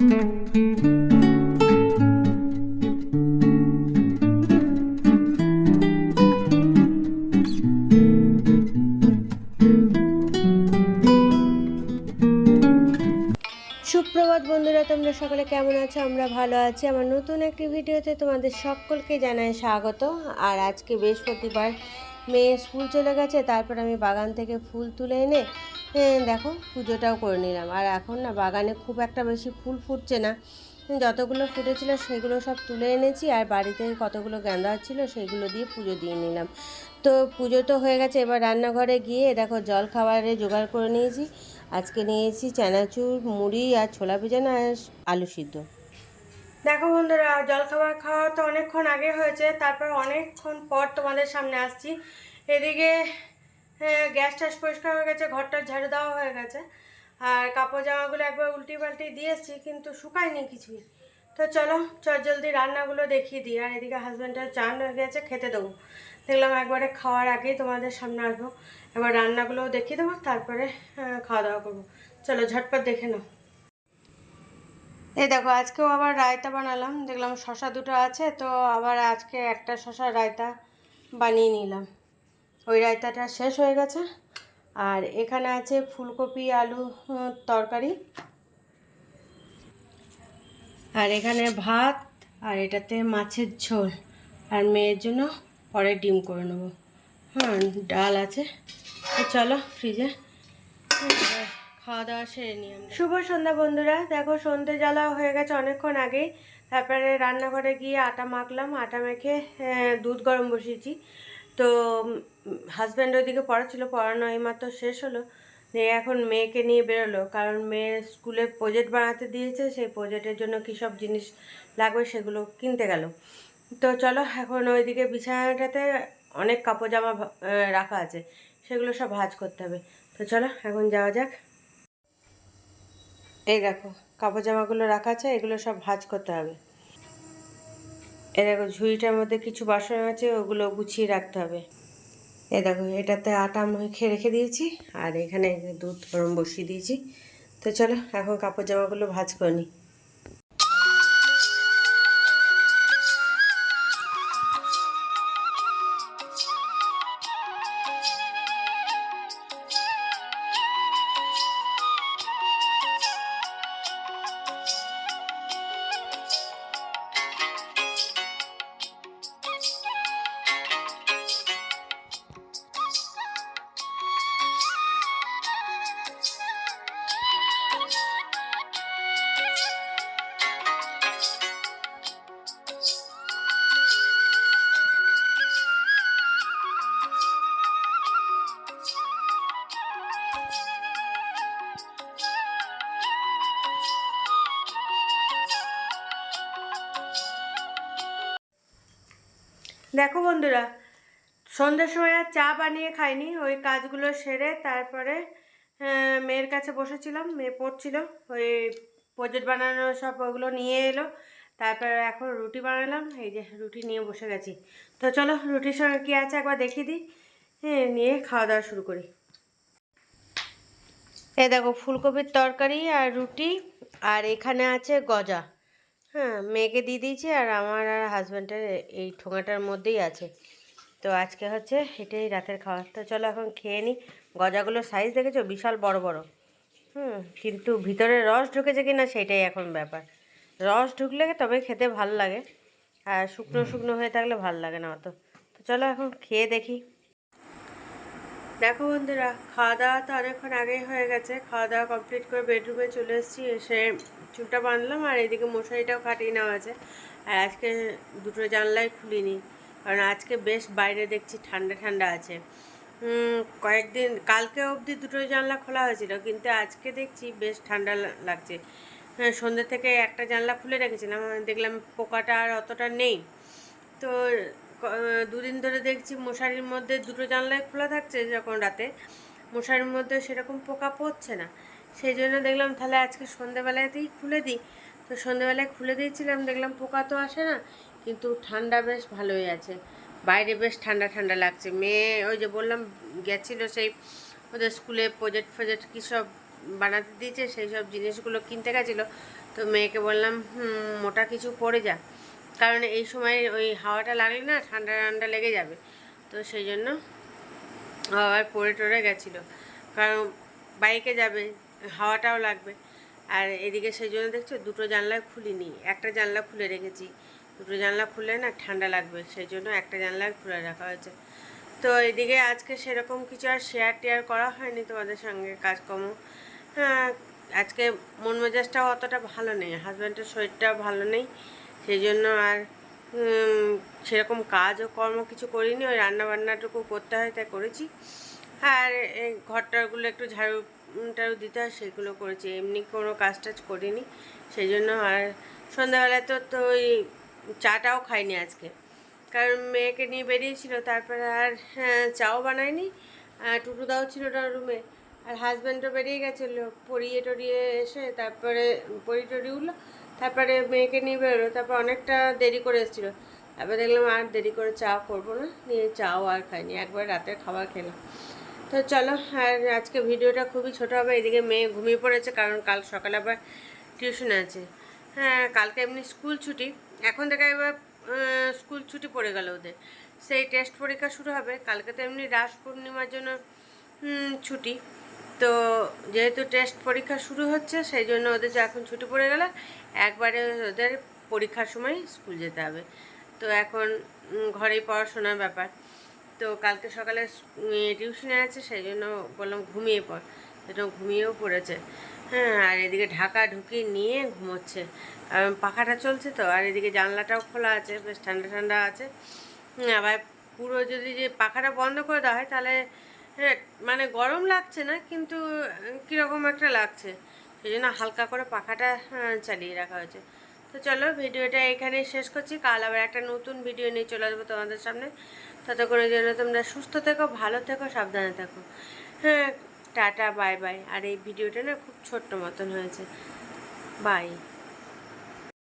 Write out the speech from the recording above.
সুপ্রভাত বন্ধুরা, তোমরা সকলে কেমন আছো? আমরা ভালো আছি। আমার নতুন একটি ভিডিওতে তোমাদের সকলকে জানাই স্বাগত। আর আজকে বৃহস্পতিবার মেয়ে স্কুল চলে গেছে, তারপর আমি বাগান থেকে ফুল তুলে এনে দেখো পুজোটাও করে নিলাম। আর এখন না বাগানে খুব একটা বেশি ফুল ফুটছে না। যতগুলো ফুটেছিল সেগুলো সব তুলে এনেছি আর বাড়িতে কতগুলো গাঁদা ছিল সেগুলো দিয়ে পুজো দিয়ে নিলাম। তো পুজো তো হয়ে গেছে এবার রান্নাঘরে গিয়ে দেখো জল খাবারে জোগাড় করে নিয়েছি। আজকে নিয়েছি চানাচুর মুড়ি আর ছোলা ভেজানো আর আলু সিদ্ধ। দেখো বন্ধুরা জলখাবার খাওয়া তো অনেকক্ষণ আগে হয়েছে তারপর অনেকক্ষণ পর তোমাদের সামনে আসছি। এদিকে হ্যাঁ, গ্যাস ট্যাস পরিষ্কার হয়ে গেছে, ঘরটা ঝাড়ু দেওয়া হয়ে গেছে। আর কাপড় জামাগুলো একবার উল্টি পাল্টি দিয়েছি কিন্তু শুকায়নি কিছুই। তো চলো, চট জলদি রান্নাগুলো দেখিয়ে দিই। আর এদিকে হাজব্যান্ডের চান হয়ে গেছে, খেতে দেবো। দেখলাম একবারে খাওয়ার আগেই তোমাদের সামনে আসব। এবার রান্নাগুলোও দেখিয়ে দেবো, তারপরে খাওয়া দাওয়া করব। চলো, ঝটপট দেখে নাও। এই দেখো, আজকেও আবার রায়তা বানালাম। দেখলাম শশা দুটো আছে, তো আবার আজকে একটা শশা রায়তা বানিয়ে নিলাম। ওই রায়তাটা শেষ হয়ে গেছে। আর এখানে আছে ফুলকপি, আলু তরকারি। আর এখানে ভাত, আর এটাতে মাছের ঝোল। আর মেয়ের জন্য পরে ডিম করে নেব। হ্যাঁ ডাল আছে। চলো ফ্রিজে। খাওয়া দাওয়া সেরে নিই শুভ সন্ধ্যা বন্ধুরা। দেখো সন্ধে জ্বালা হয়ে গেছে অনেকক্ষণ আগেই। তারপরে রান্নাঘরে গিয়ে আটা মাখলাম। আটা মেখে দুধ গরম বসিয়েছি। তো হাজব্যান্ড ওইদিকে পড়াচ্ছিল, পড়ানো এইমাত্র শেষ হলো। দিয়ে এখন মেয়েকে নিয়ে বেরোলো, কারণ মেয়ে স্কুলে প্রজেক্ট বানাতে দিয়েছে, সেই প্রজেক্টের জন্য কী সব জিনিস লাগবে সেগুলো কিনতে গেল। তো চলো, এখন ওইদিকে বিছানাটাতে অনেক কাপড় জামা রাখা আছে, সেগুলো সব ভাঁজ করতে হবে। তো চলো, এখন যাওয়া যাক। এই দেখো কাপড় জামাগুলো রাখা আছে, এগুলো সব ভাঁজ করতে হবে। এই দেখো, ঝুড়িটার মধ্যে কিছু বাসন আছে, ওগুলো গুছিয়ে রাখতে হবে। এ দেখো, এটাতে আটা মেখে রেখে দিয়েছি, আর এখানে দুধ গরম বসিয়ে দিয়েছি। তো চলো, এখন কাপড় জামাগুলো ভাজ করে নিই। দেখো বন্ধুরা, সন্ধ্যার সময় আর চা বানিয়ে খাইনি, ওই কাজগুলো সেরে তারপরে মেয়ের কাছে বসেছিলাম, মেয়ে পড়ছিল, ওই প্রজেক্ট বানানো সব ওগুলো নিয়ে এলো, তারপরে এখন রুটি বানালাম, এই যে রুটি নিয়ে বসে গেছি। তো চলো, রুটির সঙ্গে কী আছে একবার দেখিয়ে দিই হ্যাঁ নিয়ে খাওয়া দাওয়া শুরু করি। এ দেখো, ফুলকপির তরকারি আর রুটি, আর এখানে আছে গজা। হ্যাঁ মেয়েকে দিয়ে দিয়েছি আর আমার আর হাজব্যান্ডের এই ঠোঙাটার মধ্যেই আছে। তো আজকে হচ্ছে এটাই রাতের খাবার। তো চলো এখন খেয়ে নিই গজাগুলোর সাইজ দেখেছ? বিশাল বড় বড়। হুম কিন্তু ভিতরে রস ঢুকেছে কি না সেটাই এখন ব্যাপার। রস ঢুকলে তবে খেতে ভালো লাগে। আর শুকনো শুকনো হয়ে থাকলে ভালো লাগে না অত। তো চলো এখন খেয়ে দেখি। দেখো বন্ধুরা খাওয়া দাওয়া তো অনেকক্ষণ আগেই হয়ে গেছে। খাওয়া দাওয়া কমপ্লিট করে বেডরুমে চলে এসেছি। এসে চুলটা বাঁধলাম আর এদিকে মশারিটাও কাটিয়ে নেওয়া আছে। আর আজকে দুটো জানলাই খুলিনি, কারণ আজকে বেশ বাইরে দেখছি ঠান্ডা ঠান্ডা আছে। কয়েকদিন, কালকে অবধি দুটো জানলা খোলা হয়েছিল, কিন্তু আজকে দেখছি বেশ ঠান্ডা লাগছে। হ্যাঁ সন্ধ্যে থেকে একটা জানলা খুলে রেখেছিলাম, দেখলাম পোকাটা আর অতটা নেই। তো দুদিন ধরে দেখছি মশারির মধ্যে দুটো জানলাই খোলা থাকছে যখন রাতে। মশারির মধ্যে সেরকম পোকা পড়ছে না। সেই জন্য দেখলাম তাহলে আজকে সন্ধ্যেবেলাতেই খুলে দিই। তো সন্ধ্যেবেলায় খুলে দিয়েছিলাম দেখলাম পোকা তো আসে না কিন্তু ঠান্ডা বেশ ভালোই আছে। বাইরে বেশ ঠান্ডা ঠান্ডা লাগছে। মেয়ে ওই যে বললাম গেছিল সেই ওদের স্কুলে প্রজেক্ট ফজেক্ট কী সব বানাতে দিয়েছে সেই সব জিনিসগুলো কিনতে গেছিল। তো মেয়েকে বললাম "হুম, মোটা কিছু পরে যা। কারণ এই সময় ওই হাওয়াটা লাগলে না ঠান্ডা ঠান্ডা লেগে যাবে। তো সেই জন্য আবার পরে টরে গেছিল। কারণ বাইকে যাবে হাওয়াটাও লাগবে। আর এদিকে সেই জন্য দেখছ দুটো জানলা খুলিনি, একটা জানলা খুলে রেখেছি। দুটো জানলা খুলে না ঠান্ডা লাগবে সেই জন্য একটা জানলা খুলে রাখা হয়েছে। তো এদিকে আজকে সেরকম কিছু আর শেয়ার টেয়ার করা হয়নি তোমাদের সঙ্গে কাজকর্ম। হ্যাঁ আজকে মন মেজাজটাও অতটা ভালো নেই হাজব্যান্ডের শরীরটাও ভালো নেই। সেই জন্য আর সেরকম কাজ ও কর্ম কিছু করিনি, ওই রান্নাবান্নাটুকু করতে হয় তাই করেছি। আর এই ঘরটারগুলো একটু ঝাড়ু টাড়ু দিতে হয় সেগুলো করেছি। এমনি কোনো কাজ টাজ করিনি। সেই জন্য আর সন্ধ্যাবেলায় তো তো ওই চাটাও খাইনি আজকে। কারণ মেয়েকে নিয়ে বেরিয়েছিল তারপরে আর হ্যাঁ, চাও বানায়নি। টুটুদাও ছিল না রুমে। আর হাজব্যান্ডও বেরিয়ে গেছিল পরিয়ে টরিয়ে এসে তারপরে পরি টরি উঠল। তারপরে মেয়েকে নিয়ে বেরোলো তারপর অনেকটা দেরি করে এসেছিল। তারপরে দেখলাম আর দেরি করে চা করব না নিয়ে চাও আর খাইনি। একবার রাতের খাবার খেলাম। তো চলো, আর আজকে ভিডিওটা খুবই ছোটো হবে, এদিকে মেয়ে ঘুমিয়ে পড়েছে, কারণ কাল সকালে আবার টিউশন আছে। হ্যাঁ কালকে এমনি স্কুল ছুটি, এখন থেকে এবার স্কুল ছুটি পড়ে গেল ওদের। সেই টেস্ট পরীক্ষা শুরু হবে, কালকে তো এমনি রাস পূর্ণিমার জন্য ছুটি। তো যেহেতু টেস্ট পরীক্ষা শুরু হচ্ছে, সেই জন্য ওদের যে এখন ছুটি পড়ে গেলে, একবারে ওদের পরীক্ষার সময় স্কুল যেতে হবে। তো এখন ঘরেই পড়াশোনার ব্যাপার। তো কালকে সকালে টিউশনে আছে সেই জন্য বললাম ঘুমিয়ে পড়। সেটা ঘুমিয়েও পড়েছে। হ্যাঁ আর এদিকে ঢাকা ঢুকিয়ে নিয়ে ঘুমোচ্ছে। পাখাটা চলছে তো আর এদিকে জানলাটাও খোলা আছে বেশ ঠান্ডা ঠান্ডা আছে। আবার পুরো যদি যে পাখাটা বন্ধ করে দেওয়া হয় তাহলে হ্যাঁ মানে গরম লাগছে না কিন্তু কীরকম একটা লাগছে। সেই জন্য হালকা করে পাখাটা হ্যাঁ, চালিয়ে রাখা হয়েছে। তো চলো ভিডিওটা এখানে শেষ করছি। কাল আবার একটা নতুন ভিডিও নিয়ে চলে আসব তোমাদের সামনে। ততক্ষণের জন্য তোমরা সুস্থ থেকো, ভালো থেকো, সাবধানে থাকো। হ্যাঁ টাটা বাই বাই আর এই ভিডিওটা না খুব ছোট্ট মতন হয়েছে। বাই